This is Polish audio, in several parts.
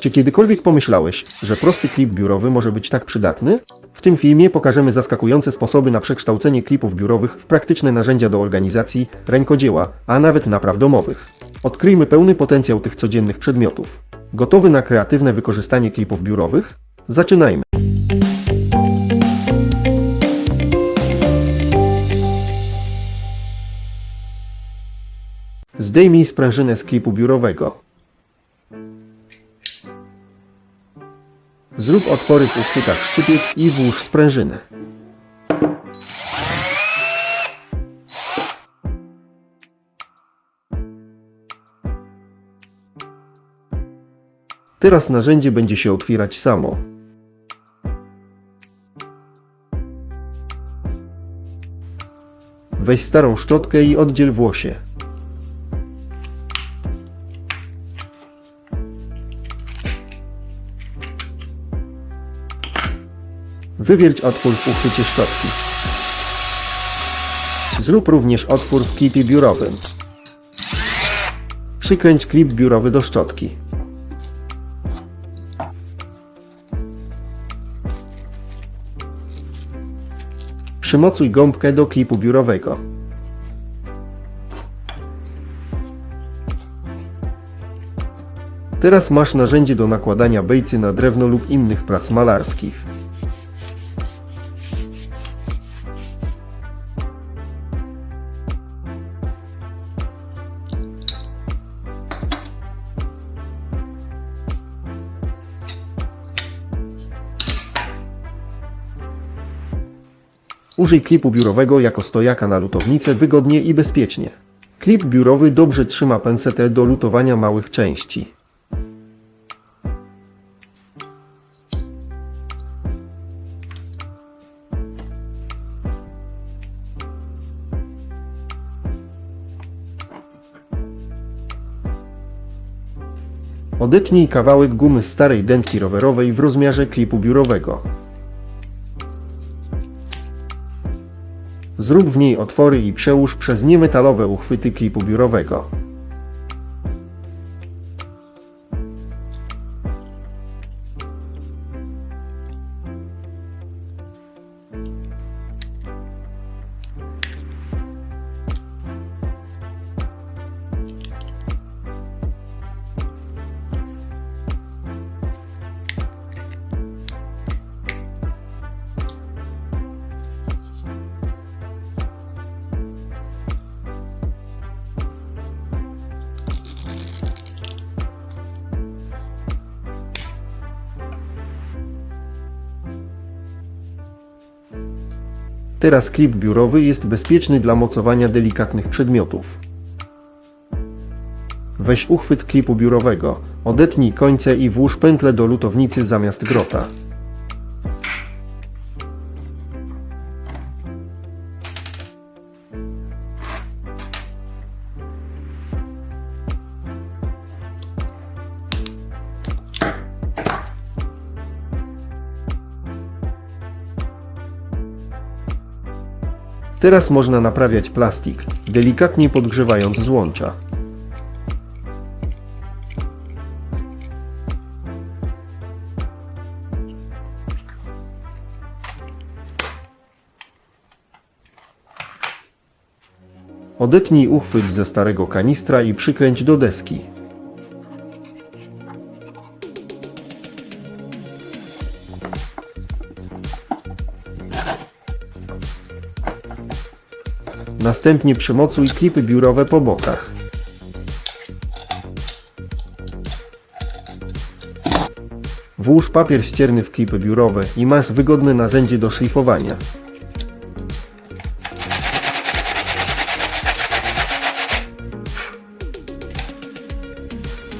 Czy kiedykolwiek pomyślałeś, że prosty klip biurowy może być tak przydatny? W tym filmie pokażemy zaskakujące sposoby na przekształcenie klipów biurowych w praktyczne narzędzia do organizacji, rękodzieła, a nawet napraw domowych. Odkryjmy pełny potencjał tych codziennych przedmiotów. Gotowy na kreatywne wykorzystanie klipów biurowych? Zaczynajmy! Zdejmij sprężynę z klipu biurowego. Zrób otwory w uchwytach szczypiec i włóż sprężynę. Teraz narzędzie będzie się otwierać samo. Weź starą szczotkę i oddziel włosie. Wywierć otwór w uchwycie szczotki. Zrób również otwór w klipie biurowym. Przykręć klip biurowy do szczotki. Przymocuj gąbkę do klipu biurowego. Teraz masz narzędzie do nakładania bejcy na drewno lub innych prac malarskich. Użyj klipu biurowego jako stojaka na lutownicę wygodnie i bezpiecznie. Klip biurowy dobrze trzyma pensetę do lutowania małych części. Odetnij kawałek gumy starej dętki rowerowej w rozmiarze klipu biurowego. Zrób w niej otwory i przełóż przez niemetalowe uchwyty klipu biurowego. Teraz klip biurowy jest bezpieczny dla mocowania delikatnych przedmiotów. Weź uchwyt klipu biurowego, odetnij końce i włóż pętlę do lutownicy zamiast grota. Teraz można naprawiać plastik, delikatnie podgrzewając złącza. Odetnij uchwyt ze starego kanistra i przykręć do deski. Następnie przymocuj klipy biurowe po bokach. Włóż papier ścierny w klipy biurowe i masz wygodne narzędzie do szlifowania.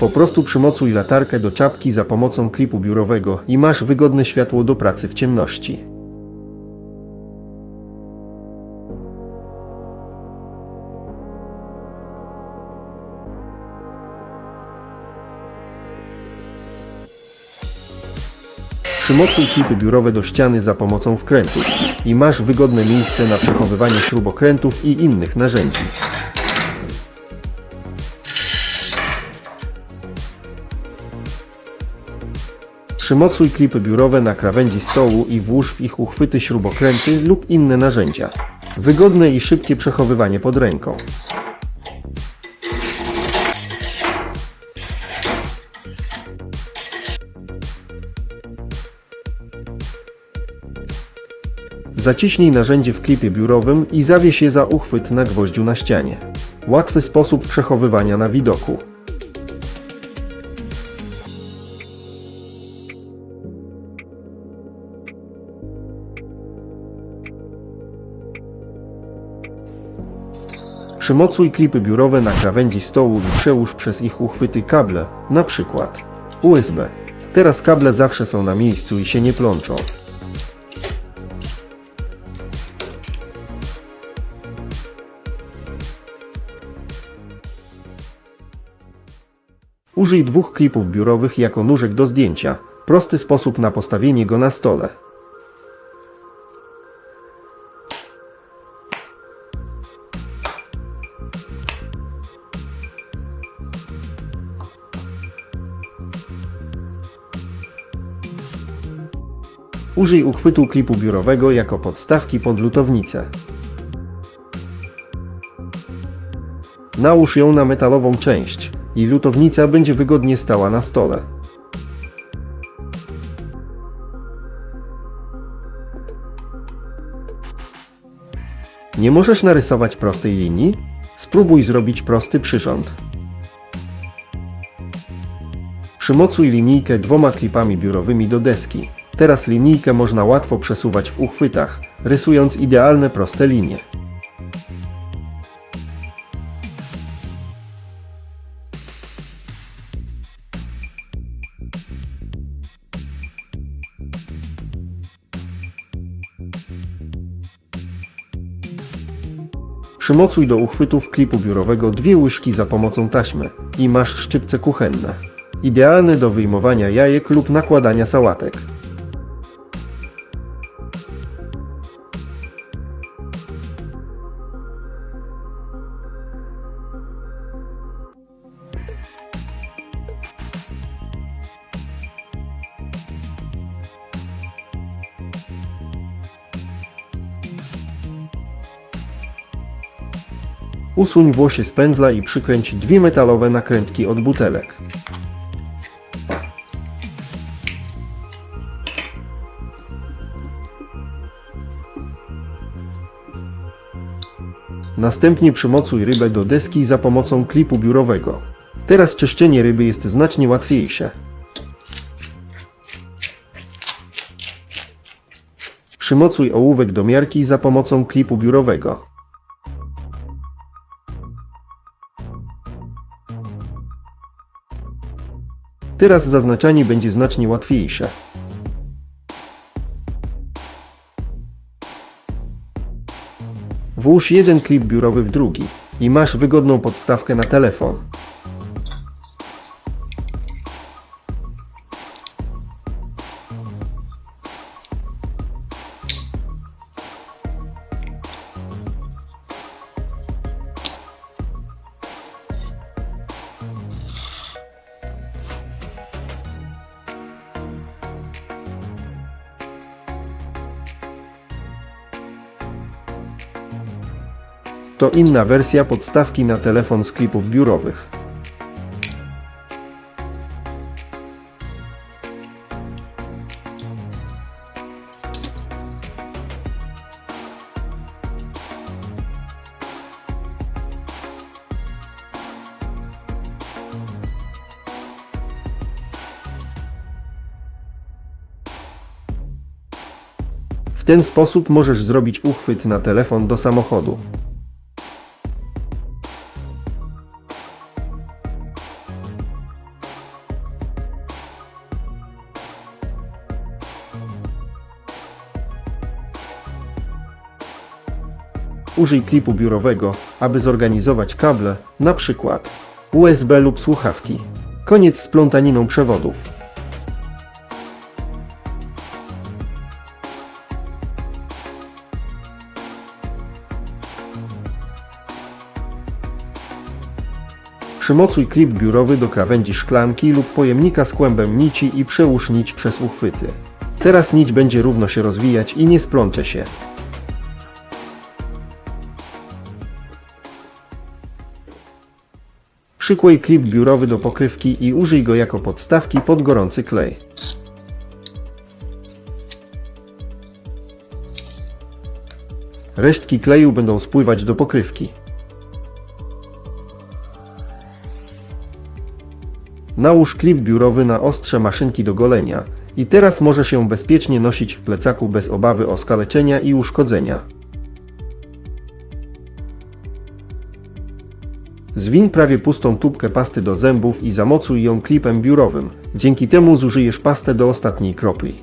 Po prostu przymocuj latarkę do czapki za pomocą klipu biurowego i masz wygodne światło do pracy w ciemności. Przymocuj klipy biurowe do ściany za pomocą wkrętów i masz wygodne miejsce na przechowywanie śrubokrętów i innych narzędzi. Przymocuj klipy biurowe na krawędzi stołu i włóż w ich uchwyty śrubokręty lub inne narzędzia. Wygodne i szybkie przechowywanie pod ręką. Zaciśnij narzędzie w klipie biurowym i zawieś je za uchwyt na gwoździu na ścianie. Łatwy sposób przechowywania na widoku. Przymocuj klipy biurowe na krawędzi stołu i przełóż przez ich uchwyty kable, na przykład USB. Teraz kable zawsze są na miejscu i się nie plączą. Użyj dwóch klipów biurowych jako nóżek do zdjęcia. Prosty sposób na postawienie go na stole. Użyj uchwytu klipu biurowego jako podstawki pod lutownicę. Nałóż ją na metalową część i lutownica będzie wygodnie stała na stole. Nie możesz narysować prostej linii? Spróbuj zrobić prosty przyrząd. Przymocuj linijkę dwoma klipami biurowymi do deski. Teraz linijkę można łatwo przesuwać w uchwytach, rysując idealne proste linie. Przymocuj do uchwytów klipu biurowego dwie łyżki za pomocą taśmy i masz szczypce kuchenne. Idealny do wyjmowania jajek lub nakładania sałatek. Usuń włosie z pędzla i przykręć dwie metalowe nakrętki od butelek. Następnie przymocuj rybę do deski za pomocą klipu biurowego. Teraz czyszczenie ryby jest znacznie łatwiejsze. Przymocuj ołówek do miarki za pomocą klipu biurowego. Teraz zaznaczanie będzie znacznie łatwiejsze. Włóż jeden klip biurowy w drugi i masz wygodną podstawkę na telefon. To inna wersja podstawki na telefon z klipów biurowych. W ten sposób możesz zrobić uchwyt na telefon do samochodu. Użyj klipu biurowego, aby zorganizować kable, na przykład USB lub słuchawki. Koniec z plątaniną przewodów. Przymocuj klip biurowy do krawędzi szklanki lub pojemnika z kłębem nici i przełóż nić przez uchwyty. Teraz nić będzie równo się rozwijać i nie splącze się. Przykłej klip biurowy do pokrywki i użyj go jako podstawki pod gorący klej. Resztki kleju będą spływać do pokrywki. Nałóż klip biurowy na ostrze maszynki do golenia i teraz może się bezpiecznie nosić w plecaku bez obawy o skaleczenia i uszkodzenia. Zwiń prawie pustą tubkę pasty do zębów i zamocuj ją klipem biurowym. Dzięki temu zużyjesz pastę do ostatniej kropli.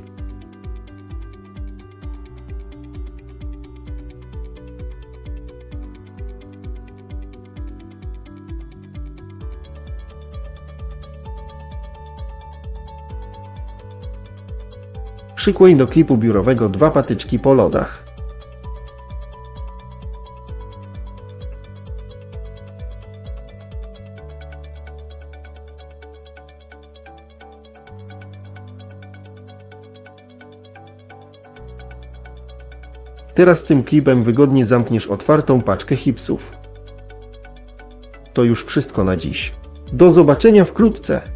Przykłej do klipu biurowego dwa patyczki po lodach. Teraz tym klipem wygodnie zamkniesz otwartą paczkę chipsów. To już wszystko na dziś. Do zobaczenia wkrótce!